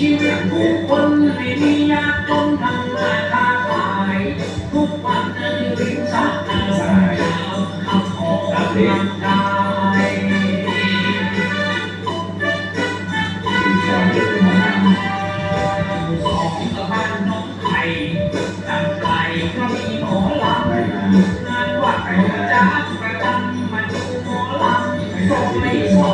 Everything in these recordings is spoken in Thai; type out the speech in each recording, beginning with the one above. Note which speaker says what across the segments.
Speaker 1: ชีวิตผู้คนไม่มียากจนทำมาค้าขายทุกวันนั้นริมสักการะขับออกกำลังกาย
Speaker 2: สอง
Speaker 1: บ้านน้องไข่ตั้งไก่ก็มีหมอลำงานวัดหมอจ้าประจำมาดูหมอลำงไม่ส่ง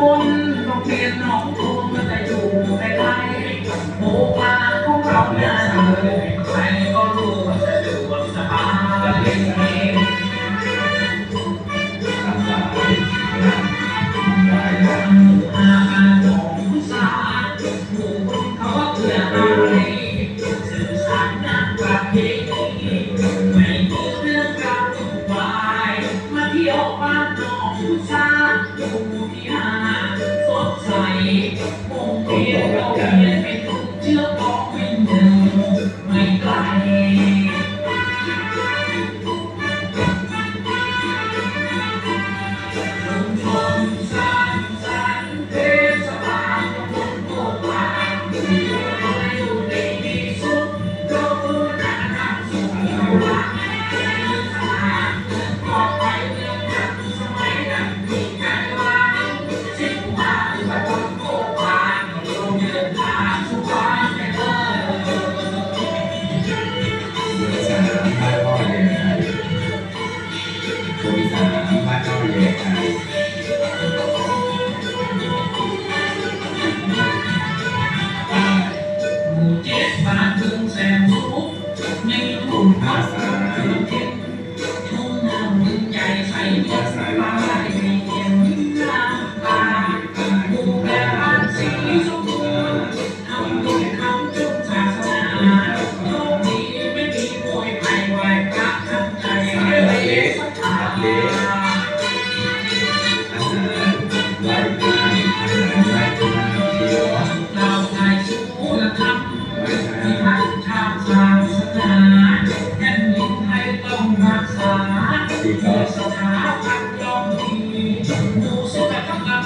Speaker 1: บนต้องเปลี่ยนหนองโพเมื่อจะอยู่ในไทยโอ้ปลาของเราเนี่ยเลยไป ชาติอยู่ที่หาสดใสมงเพียงเราเพี
Speaker 2: ยง บาท
Speaker 1: จงแสงสุขทุกในกลุ่มพัฒน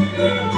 Speaker 1: Amen.